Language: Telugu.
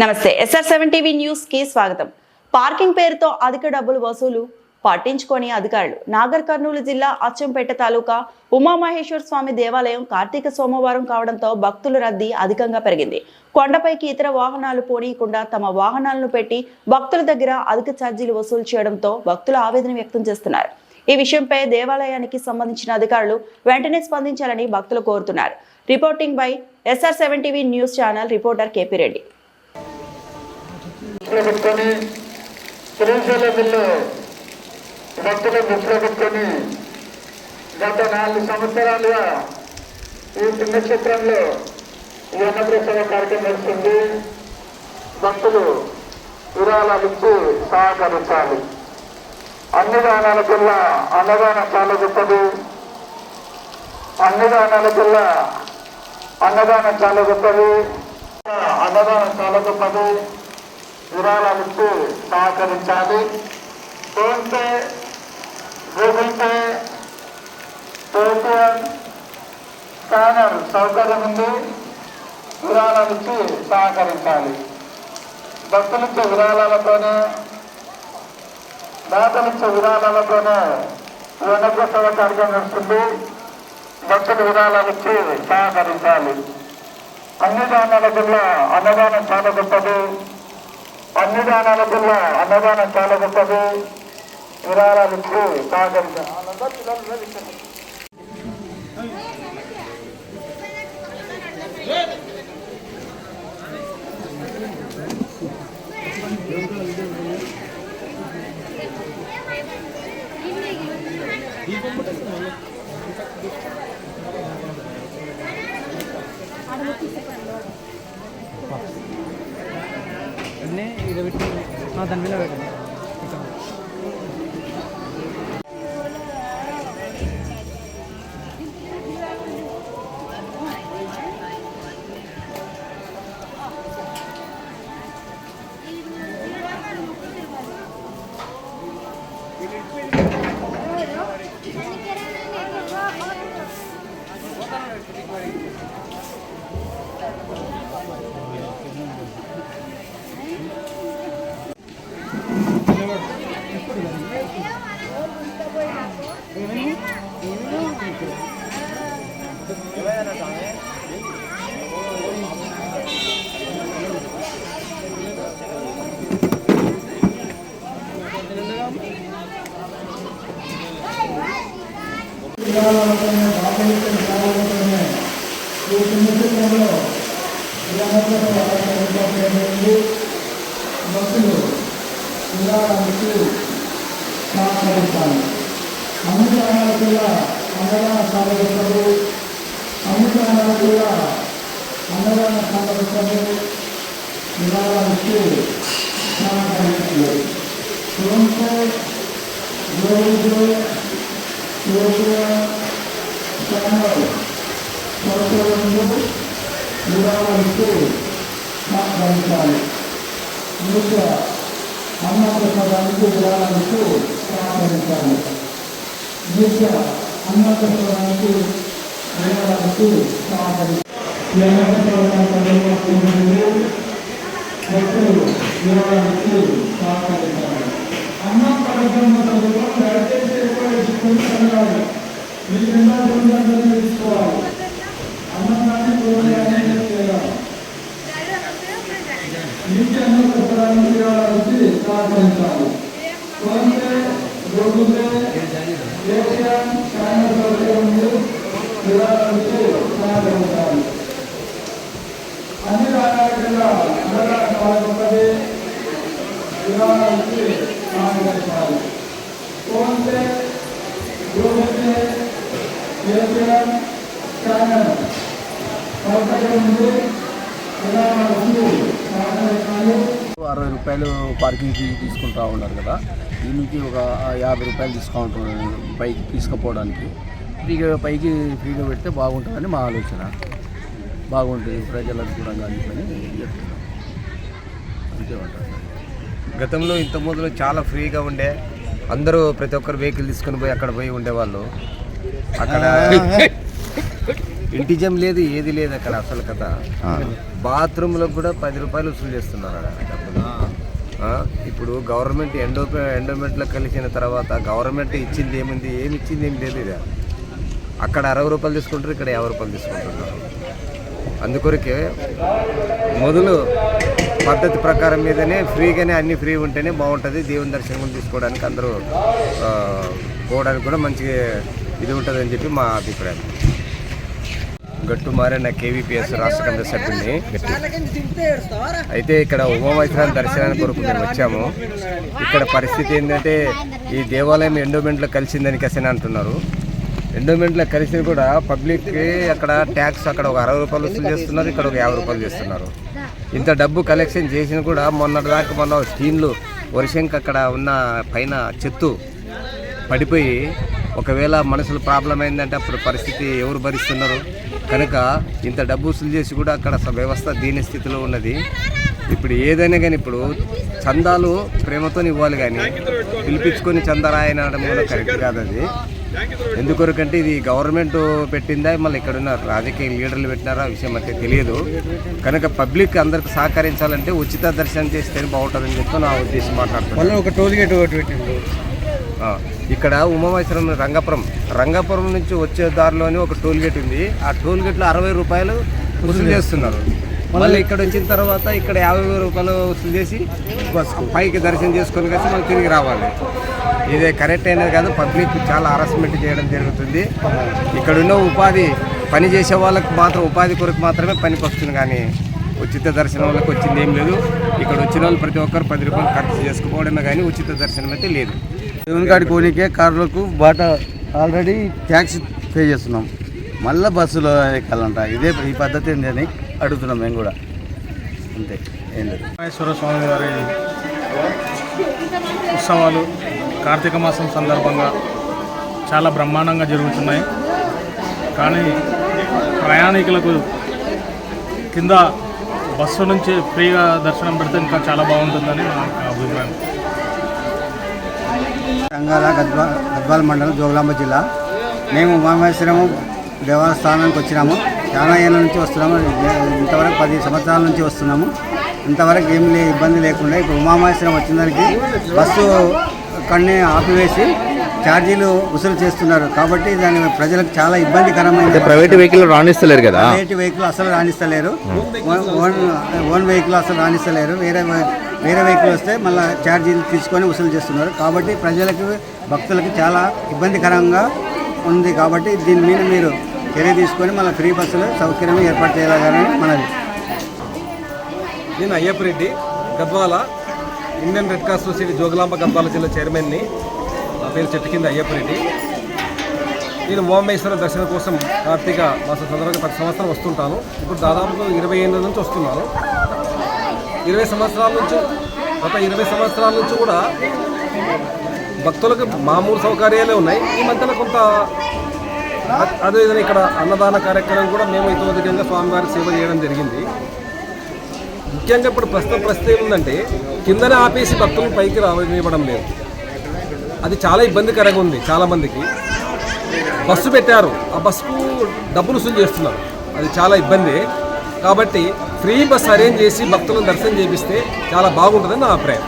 నమస్తే ఎస్ఆర్ సెవెన్ టీవీ న్యూస్కి స్వాగతం. పార్కింగ్ పేరుతో అధిక డబ్బులు వసూలు పట్టించుకొని అధికారులు. నాగర్ కర్నూలు జిల్లా అచ్చంపేట తాలూకా ఉమామహేశ్వర స్వామి దేవాలయం కార్తీక సోమవారం కావడంతో భక్తుల రద్దీ అధికంగా పెరిగింది. కొండపైకి ఇతర వాహనాలు పోనీయకుండా తమ వాహనాలను పెట్టి భక్తుల దగ్గర అధిక ఛార్జీలు వసూలు చేయడంతో భక్తులు ఆవేదన వ్యక్తం చేస్తున్నారు. ఈ విషయంపై దేవాలయానికి సంబంధించిన అధికారులు వెంటనే స్పందించాలని భక్తులు కోరుతున్నారు. Reporting by SR seven TV news channel reporter KP Reddy. దృష్టిలో పెట్టుకొని శ్రీశైల బిల్లు భక్తులను దృష్టిలో పెట్టుకొని గత నాలుగు సంవత్సరాలుగా ఈ పుణ్యక్షేత్రంలో ఈ అన్నప్రసాద కార్యక్రమం నడుస్తుంది. భక్తులు విరాళాలు ఇచ్చి సహకరించాలి. అన్నదానాల జిల్లా అన్నదానం చాలా గొప్పది. అన్నదానాల జిల్లా అన్నదానం చాలా గొప్పది. అన్నదానం చాలా గొప్పది. విరాళాలు సహకరించాలి. PhonePe Google Pay Paytm scanner సౌకర్యం ఉంది. విరాళాలు ఇచ్చి సహకరించాలి. భక్తులిచ్చే విరాళాలతోనే దాతలిచ్చే విరాళాలతోనే ఈ కార్యక్రమం నడుస్తుంది. భక్తులు విరాళాలు ఇచ్చి సహకరించాలి. అన్ని దానాల జిల్లా అన్నదానం చాలా గొప్పది అన్నదానాల వల్ల అన్నదానం చాలా గొప్పది విరాళాలు ఇచ్చి సహకరించాలి అన్నీ ఇది పెట్టి ఆ, దాని మీద పెట్టండి విరాళాలతోనే బాధ్యత విరాళాలతోనే ఈ పుణ్యక్షేత్రంలో అన్ని దానాల కూడా సాధకులు అన్ని దానాల కూడా అన్నదాన సాధకులు విరాళానికి సహకరించాలి ఫోన్పే గూగుల్ పే సౌకర్యంలో విరాళిస్తూ సహకరించాలి నృత్య అన్నప్రసాదానికి విరాళిస్తూ సహకరించాలి నృత్య అన్నప్రసాదానికి విరాళిస్తూ సహకరించాలి ఈ అన్నప్రసాదానికి భక్తులు విరాళిస్తూ సహకరించాలి అన్న పరబ్రహ్మతో దయచేసి ఎక్కువ తీసుకొని చదవాలి మీకు ఎంత ఉంటుందో తీసుకోవాలి అన్నం కానీ కూరలు కానీ చేయాలి నీటి అన్న ప్రసాదానికి విరాళించి సహకరించాలి PhonePe Google Pay Paytm scanner సౌకర్యం అన్ని కింద అన్నదాన పాల్గొన్నది గూగుల్ పే పేటిఎం సౌకర్యం ఉంది అరవై రూపాయలు పార్కింగ్ ఫీ తీసుకుంటా ఉన్నారు కదా. దీనికి ఒక యాభై రూపాయలు డిస్కౌంట్ బైక్ తీసుకుపోవడానికి. ఫ్రీగా పైకి ఫ్రీగా పెడితే బాగుంటుందని మా ఆలోచన. బాగుంటుంది ప్రజలకు కూడా అని చెప్పని చెప్తున్నాం. అంతే గతంలో ఇంత ముందులో చాలా ఫ్రీగా ఉండే అందరూ ప్రతి ఒక్కరు వెహికల్ తీసుకొని పోయి అక్కడ పోయి ఉండేవాళ్ళు. అక్కడ ఇంటిజం లేదు ఏది లేదు అక్కడ అసలు కథ. బాత్రూంలో కూడా పది రూపాయలు వసూలు చేస్తున్నారు ఇప్పుడు గవర్నమెంట్ ఎండో ఎండోమెంట్లో కలిసిన తర్వాత గవర్నమెంట్ ఇచ్చింది ఏముంది ఏమి ఇచ్చింది ఏమి లేదు ఇది అక్కడ అరవై రూపాయలు తీసుకుంటారు ఇక్కడ యాభై రూపాయలు తీసుకుంటున్నారు. అందుకొరకే మొదలు పద్ధతి ప్రకారం మీదనే ఫ్రీగానే అన్ని ఫ్రీ ఉంటేనే బాగుంటుంది. దేవుని దర్శనం తీసుకోవడానికి అందరూ పోవడానికి కూడా మంచిగా ఇది ఉంటుందని చెప్పి మా అభిప్రాయం. గట్టు మారిన కేవీపీఎస్ రాష్ట్ర కమిటీ సభ్యుడిని అయితే ఇక్కడ ఉమామైత్రాన్ని దర్శనానికి కొరకు మేము వచ్చాము. ఇక్కడ పరిస్థితి ఏంటంటే ఈ దేవాలయం ఎండోమెంట్లో కలిసిందని కసిన అంటున్నారు. ఎండోమెంట్లో కలిసి కూడా పబ్లిక్కి అక్కడ ట్యాక్స్ అక్కడ ఒక అరవై రూపాయలు వసూలు చేస్తున్నారు ఇక్కడ ఒక యాభై రూపాయలు చేస్తున్నారు. ఇంత డబ్బు కలెక్షన్ చేసిన కూడా మొన్నటి దాకా మొన్న స్టీన్లు వర్షంకి అక్కడ ఉన్న పైన చెత్తు పడిపోయి ఒకవేళ మనుషులు ప్రాబ్లం అయిందంటే అప్పుడు పరిస్థితి ఎవరు భరిస్తున్నారు? కనుక ఇంత డబ్బు వసూలు చేసి కూడా అక్కడ వ్యవస్థ దీని స్థితిలో ఉన్నది. ఇప్పుడు ఏదైనా కానీ ఇప్పుడు చందాలు ప్రేమతో ఇవ్వాలి కానీ పిలిపించుకొని చందా రాయనడం కూడా కరెక్ట్ కాదు అది ఎందుకొరకంటే ఇది గవర్నమెంట్ పెట్టిందా మళ్ళీ ఇక్కడ ఉన్న రాజకీయ లీడర్లు పెట్టినారా విషయం అయితే తెలియదు. కనుక పబ్లిక్ అందరికి సహకరించాలంటే ఉచిత దర్శనం చేస్తే బాగుంటుందని చెప్పి నా ఉద్దేశం మాట్లాడుతున్నాను. ఒక టోల్ గేట్ ఒకటి పెట్టిండు. ఆ, ఇక్కడ ఉమామేశ్వరం రంగపురం. రంగపురం నుంచి వచ్చే దారిలోనే ఒక టోల్ గేట్ ఉంది. ఆ టోల్ గేట్లో అరవై రూపాయలు వసూలు చేస్తున్నారు. మళ్ళీ ఇక్కడ వచ్చిన తర్వాత ఇక్కడ యాభై రూపాయలు వసూలు చేసి పైకి దర్శనం చేసుకొని కలిసి మళ్ళీ తిరిగి రావాలి. ఇదే కరెక్ట్ అయినది కాదు పబ్లిక్ చాలా హరాస్మెంట్ చేయడం జరుగుతుంది. ఇక్కడ ఉన్న ఉపాధి పని చేసే వాళ్ళకి మాత్రం ఉపాధి కొరకు మాత్రమే పనికి వస్తుంది కానీ ఉచిత దర్శనం వాళ్ళకి వచ్చింది ఏం లేదు. ఇక్కడ వచ్చిన వాళ్ళు ప్రతి ఒక్కరు పది రూపాయలు ఖర్చు చేసుకుపోవడమే కానీ ఉచిత దర్శనం అయితే లేదు. దేవుని కాడికి కార్లకు బాట ఆల్రెడీ ట్యాక్స్ పే చేస్తున్నాం. మళ్ళీ బస్సులో ఎక్కాలంట. ఇదే ఈ పద్ధతి ఏంటి అని అడుగుతున్నాం మేము కూడా. అంతే ఏం లేదు. మహేశ్వర స్వామి వారి ఉత్సవాలు కార్తీక మాసం సందర్భంగా చాలా బ్రహ్మాండంగా జరుగుతున్నాయి. కానీ ప్రయాణికులకు కింద బస్సు నుంచి ఫ్రీగా దర్శనం పెడితే ఇంకా చాలా బాగుంటుందని నా అభిప్రాయం. సంగాల గద్వా గద్వాల మండలం జోగులాంబ జిల్లా. మేము ఉమామేశ్వరము దేవస్థానానికి వచ్చినాము. చాలా ఏళ్ళ నుంచి వస్తున్నాము. ఇంతవరకు పది సంవత్సరాల నుంచి వస్తున్నాము. ఇంతవరకు ఏం లే ఇబ్బంది లేకుండా ఇప్పుడు ఉమామేశ్వరం వచ్చిన దానికి బస్సు కన్నీ ఆపివేసి ఛార్జీలు వసూలు చేస్తున్నారు. కాబట్టి దాని ప్రజలకు చాలా ఇబ్బందికరమైన ప్రైవేట్ వెహికల్ రాణిస్తలేరు కదా? ప్రైవేట్ వెహికల్ అసలు రాణిస్తలేరు. ఓన్ ఓన్ వెహికల్ అసలు రాణిస్తలేరు. వేరే వేరే వెహికల్ వస్తే మళ్ళీ ఛార్జీలు తీసుకొని వసూలు చేస్తున్నారు. కాబట్టి ప్రజలకు భక్తులకి చాలా ఇబ్బందికరంగా ఉంది. కాబట్టి దీని మీద మీరు చర్య తీసుకొని మళ్ళీ ఫ్రీ బస్సులు సౌకర్యం ఏర్పాటు చేయాలని మనది. నేను Ayyappa Reddy Gadwal Indian Red Cross Society Jogulamba Gadwal జిల్లా చైర్మన్ని. నా పేరు చెట్టు కింద అయ్యప్ప రెడ్డి నేను మోమేశ్వర దర్శనం కోసం కార్తీక మాస సందర్భంగా ప్రతి సంవత్సరం వస్తుంటాను. ఇప్పుడు దాదాపు ఇరవై ఎనిమిది నుంచి వస్తున్నాను. ఇరవై సంవత్సరాల నుంచి గత ఇరవై సంవత్సరాల నుంచి కూడా భక్తులకు మామూలు సౌకర్యాలే ఉన్నాయి. ఈ మధ్యన కొంత అదేవిధంగా ఇక్కడ అన్నదాన కార్యక్రమం కూడా మేము ఇతోధికంగా స్వామివారి సేవ చేయడం జరిగింది. ముఖ్యంగా ఇప్పుడు ప్రస్తుతం పరిస్థితి ఏముందంటే కిందనే ఆపేసి భక్తులను పైకి రావనివ్వడం లేదు. అది చాలా ఇబ్బందికరంగా ఉంది చాలామందికి. బస్సు పెట్టారు. ఆ బస్సుకు డబ్బులు వసూలు చేస్తున్నారు. అది చాలా ఇబ్బంది. కాబట్టి ఫ్రీ బస్ అరేంజ్ చేసి భక్తులను దర్శనం చేపిస్తే చాలా బాగుంటుందని నా అభిప్రాయం.